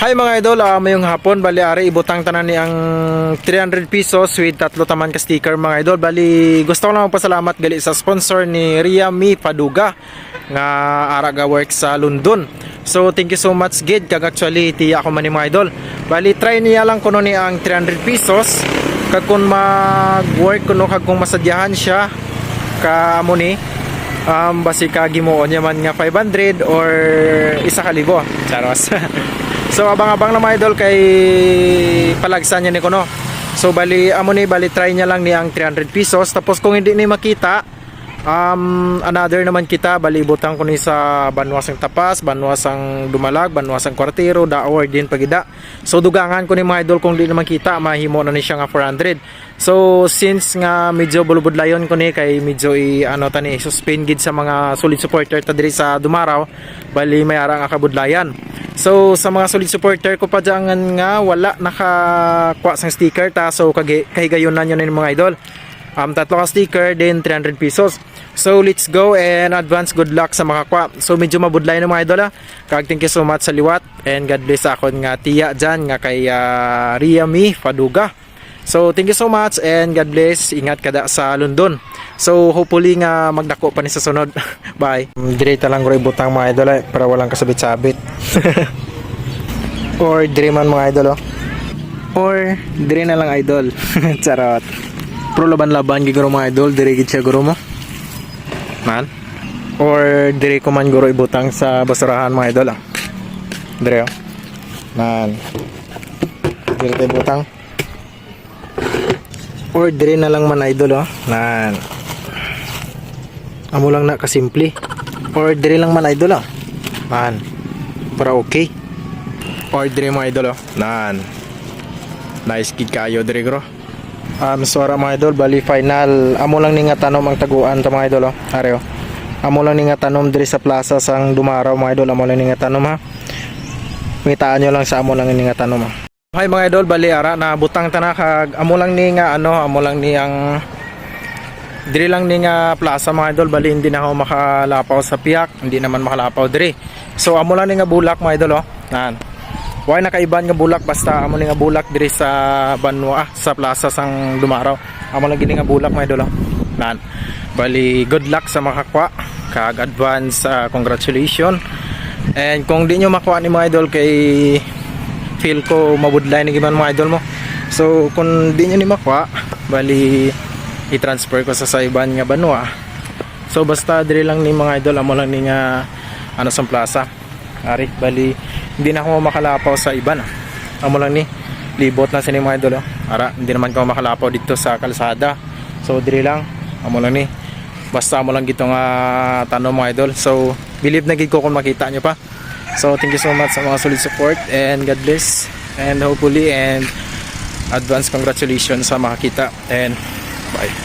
Hi mga idol, uh, mayong hapon, bali ari ibutang tanan ni ang 300 pesos with tatlo taman ka sticker mga idol. Bali gusto ko lang magpasalamat gali sa sponsor ni Ria Mi Paduga nga araga work sa London. So thank you so much gid kag actually tiya ako man ni mga idol. Bali try niya lang kuno ni ang 300 pesos kag kun mag-work kuno kag kung masadyahan siya ka amo ni um, basi kagimuon niya man nga 500 or isa ka libo charos so abang-abang na mga idol kay palagsan niya ni kuno. So bali amo ni bali try niya lang ni ang 300 pesos. Tapos kung hindi ni makita um, another naman kita bali butang ko ni sa banwasang tapas banwasang dumalag banwasang kwartero daor din pagida. So dugangan ko ni mga idol kung di naman kita mahimo na ni siya nga 400 so since nga medyo bulubudlayon ko ni kay medyo i ano tani suspend gid sa mga solid supporter ta diri sa Dumaraw bali may ara nga kabudlayan. So sa mga solid supporter ko pa dyangan nga wala nakakuha sang sticker ta so kagi kahigayon na nyo na mga idol. Um, tatlo ka sticker then 300 pesos so let's go and advance. Good luck sa mga kwa. So medyo mabudlay ng mga idol ha kag thank you so much sa liwat. And God bless sa akon nga tiya dyan nga kay uh, Riami Faduga. So thank you so much and God bless. Ingat kada sa London. So hopefully nga magdako pa ni sa sunod. Bye. Direta lang ko ibutang mga idol eh, para walang kasabit-sabit. Or dire man mga idol oh. or dire na lang idol. Charot. Pro laban-laban giguro mga idol. Dire gid siya guro mo man? Or dire ko man guro ibutang sa basurahan mga idol ah. Dire oh. Man. Dire tayo ibutang. Or dire na lang man idol oh. Nan amo lang na kasimple. Or dire lang man idol oh man. Para okay. Or dire mga idol oh. Nan nice gig kayo dire gro Um, suara mga idol, bali final. Amo lang ni nga tanom ang taguan ta mga idol, oh. Areo. Amo lang ni nga tanom diri sa plaza sang Dumaraw mga idol, amo lang ni nga tanom ha. Mitaan nyo lang sa amo lang ni nga tanom ha. Hi mga idol, bali ara na butang ta na kag amo lang ni nga ano, amo lang ni ang diri lang ni nga plaza mga idol, bali hindi na ako makalapaw sa piyak, hindi naman makalapaw diri. So amo lang ni nga bulak mga idol, oh. Nan. Why nakaiban nga bulak basta amo ni nga bulak diri sa Banwa ah, sa plaza sang Dumaraw. Amo lang gini nga bulak mga idol. oh. Nan. Bali good luck sa makakwa. Kag advance uh, congratulations. And kung di nyo makuha ni mga idol kay feel ko mabudlay ni giman mga idol mo. So kung di nyo ni makuha, bali i-transfer ko sa sa iban nga Banwa. So basta diri lang ni mga idol amo lang ni nga ano sa plaza. Ari, bali hindi na ako makalapaw sa iba na. Amo lang ni libot na sini mga idol. oh. Ara, hindi naman ko makalapaw dito sa kalsada. So diri lang, amo lang ni. Basta amo lang gito nga tanong mga idol. So believe na gid ko kung makita nyo pa. So thank you so much sa mga solid support and God bless and hopefully and advance congratulations sa makakita and bye.